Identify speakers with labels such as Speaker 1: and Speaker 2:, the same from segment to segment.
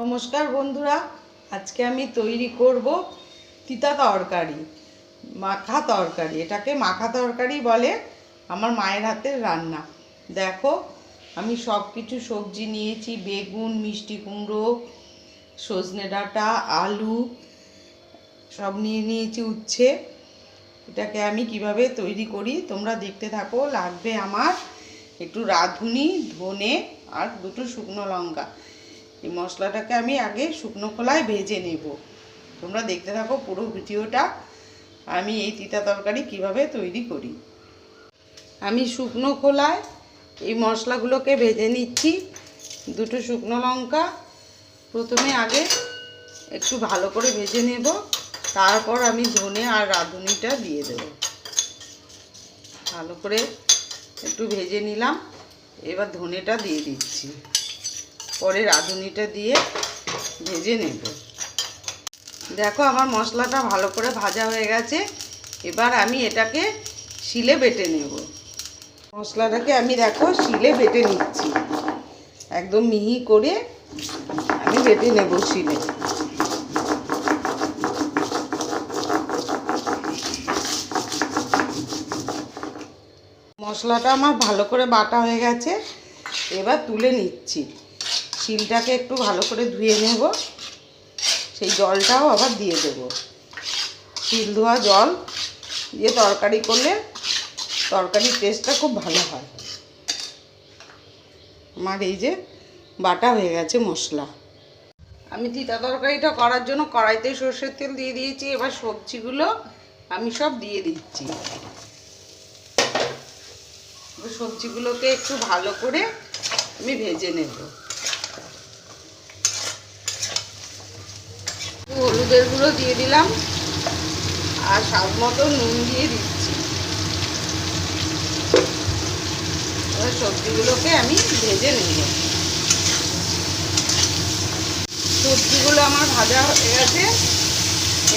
Speaker 1: নমস্কার বন্ধুরা, আজকে আমি তৈরি করব তিতা তরকারি, মাখা তরকারি। এটাকে মাখা তরকারি বলে আমার মায়ের হাতের রান্না। দেখো, আমি সব কিছু সবজি নিয়েছি, বেগুন, মিষ্টি কুমড়ো, সজনে ডাঁটা, আলু, সব নিয়ে নিয়েছি উচ্ছে। এটাকে আমি কীভাবে তৈরি করি তোমরা দেখতে থাকো, লাগবে আমার একটু রাঁধুনি, ধনে আর দুটো শুকনো লঙ্কা। এই মশলাটাকে আমি আগে শুকনো খোলায় ভেজে নেব। তোমরা দেখতে থাকো পুরো ভিডিওটা। আমি এই তিতা তরকারি কীভাবে তৈরি করি। আমি শুকনো খোলায় এই মশলাগুলোকে ভেজে নিচ্ছি। দুটো শুকনো লঙ্কা। প্রথমে আগে একটু ভালো করে ভেজে নেব। তারপর আমি ধনে আর রাঁধুনিটা দিয়ে দেব। ভালো করে একটু ভেজে নিলাম। এবার ধনেটা দিয়ে দিচ্ছি। পরে রাঁধুনিটা দিয়ে ভেজে নেব। দেখো আমার মশলাটা ভালো করে ভাজা হয়ে গেছে। এবার আমি এটাকে শিলে বেটে নেব। মশলাটাকে আমি দেখো শিলে বেটে নিচ্ছি। একদম মিহি করে আমি বেটে নেব শিলে। মশলাটা আমার ভালো করে বাটা হয়ে গেছে। এবার তুলে নিচ্ছি। শিলটাকে একটু ভালো করে ধুয়ে নেব। সেই জলটাও আবার দিয়ে দেব। শিল ধোয়া জল দিয়ে তরকারি করলে তরকারির টেস্টটা খুব ভালো হয়। আমার এই যে বাটা হয়ে গেছে মশলা। আমি তিতা তরকারিটা করার জন্য কড়াইতে সর্ষের তেল দিয়ে দিয়েছি, এবার সবজিগুলো আমি সব দিয়ে দিচ্ছি। সবজিগুলোকে একটু ভালো করে আমি ভেজে নেব একটু হলুদের গুঁড়ো দিয়ে দিলাম আর স্বাদ মতো নুন দিয়ে দিচ্ছি। এবার সবজিগুলোকে আমি ভেজে নেব। সবজিগুলো আমার ভাজা হয়ে গেছে।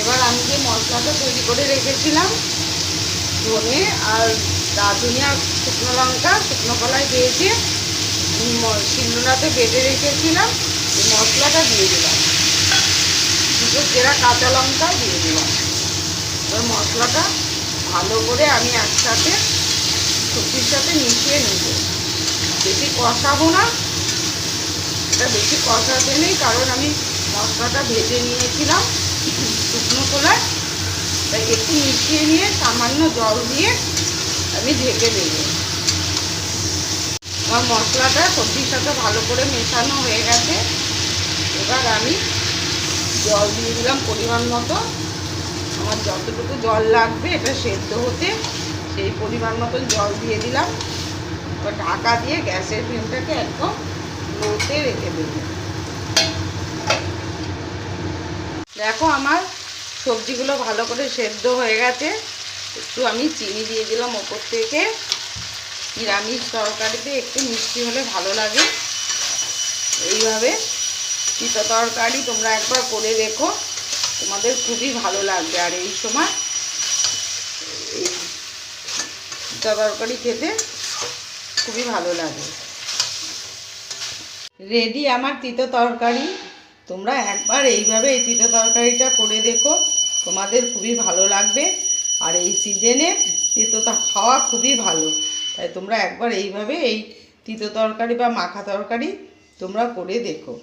Speaker 1: এবার আমি যে মশলাটা তৈরি করে রেখেছিলাম, ধনে আর রাঁধুনি আর শুকনো লঙ্কা, শুকনো কলাই দিয়েছি। শিলনোড়াতে বেটে রেখেছিলাম। মশলাটা দিয়ে দিলাম। দুটো চেরা কাঁচা লঙ্কা দিয়ে দিলাম। এবার মশলাটা ভালো করে আমি একসাথে সবজির সাথে মিশিয়ে নেব। বেশি কষাবো না। এটা বেশি কষাতে নেই, কারণ আমি মশলাটা ভেজে নিয়েছিলাম শুকনো খোলায় তাই একটু মিশিয়ে নিয়ে সামান্য জল দিয়ে আমি ঢেকে দেব আমার মশলাটা সবজির সাথে ভালো করে মেশানো হয়ে গেছে। এবার আমি জল দিয়ে দিলাম পরিমাণ মতো। আমার যতটুকু জল লাগবে এটা সেদ্ধ হতে সেই পরিমাণ মতো জল দিয়ে দিলাম। এবার ঢাকা দিয়ে গ্যাসের ফ্লেমটাকে একদম লোতে রেখে দেব। দেখো আমার সবজিগুলো ভালো করে সেদ্ধ হয়ে গেছে। একটু আমি চিনি দিয়ে দিলাম ওপর থেকে। নিরামিষ তরকারিতে একটু মিষ্টি হলে ভালো লাগে। এইভাবে তিতা তরকারি তোমরা একবার করে দেখো তোমাদের খুবই ভালো লাগবে। আর এই সময় এই তিতা তরকারি খেতে খুবই ভালো লাগে। রেডি আমার তিতো তরকারি। তোমরা একবার এইভাবে এই তিতো তরকারিটা করে দেখো। তোমাদের খুবই ভালো লাগবে। আর এই সিজনে তিতোটা খাওয়া খুবই ভালো। তাই তোমরা একবার এইভাবে এই তিতো তরকারি বা মাখা তরকারি তোমরা করে দেখো।